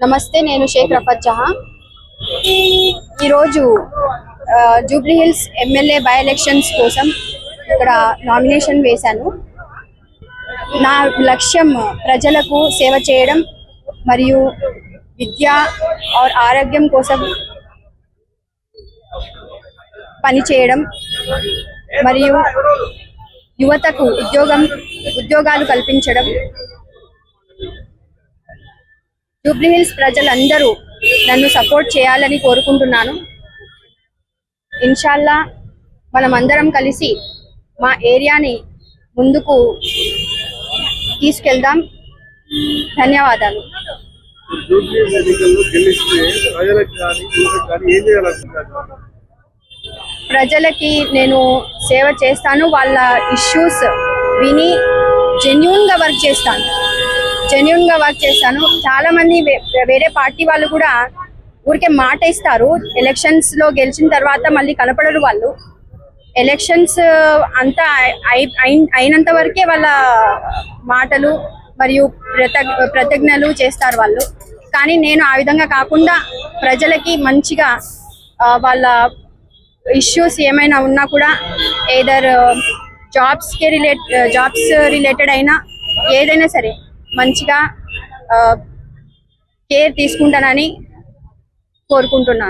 నమస్తే నేను షేక్ రఫత్ జహా ఈరోజు ఆ, Jubilee Hills MLA by elections కోసం ఇక్కడ నామినేషన్ వేశాను. నా లక్ష్యం ప్రజలకు సేవ చేయడం మరియు విద్య ఆర్ ఆరోగ్యం కోసం పని చేయడం మరియు యువతకు ఉద్యోగం ఉద్యోగాలు కల్పించడం జూబ్లీ హిల్స్ ప్రజలందరూ నన్ను సపోర్ట్ చేయాలని కోరుకుంటున్నాను. ఇన్షాల్లా మనమందరం కలిసి మా ఏరియాని ముందుకు తీసుకెళ్దాం. ధన్యవాదాలు. ప్రజలకు నేను సేవ చేస్తాను. వాళ్ళ ఇష్యూస్ విని జెన్యున్గా వర్క్ చేస్తాను. జెన్యున్గా వర్క్ చేస్తాను చాలా మంది వేరే పార్టీ వాళ్ళు కూడా ఊరికే మాట ఇస్తారు. ఎలక్షన్స్లో గెలిచిన తర్వాత మళ్ళీ కనపడరు వాళ్ళు. ఎలక్షన్స్ uh, అంతా అయినంత వరకే వాళ్ళ మాటలు మరియు ప్రతిజ్ఞలు చేస్తారు వాళ్ళు. కానీ నేను ఆ విధంగా కాకుండా ప్రజలకి మంచిగా uh, వాళ్ళ ఇష్యూస్ ఏమైనా ఉన్నా కూడా ఏదర్ జాబ్స్కి రిలేట్ జాబ్స్ రిలేటెడ్ అయినా ఏదైనా సరే మంచిగా కేర్ తీసుకుంటానని కోరుకుంటున్నాను.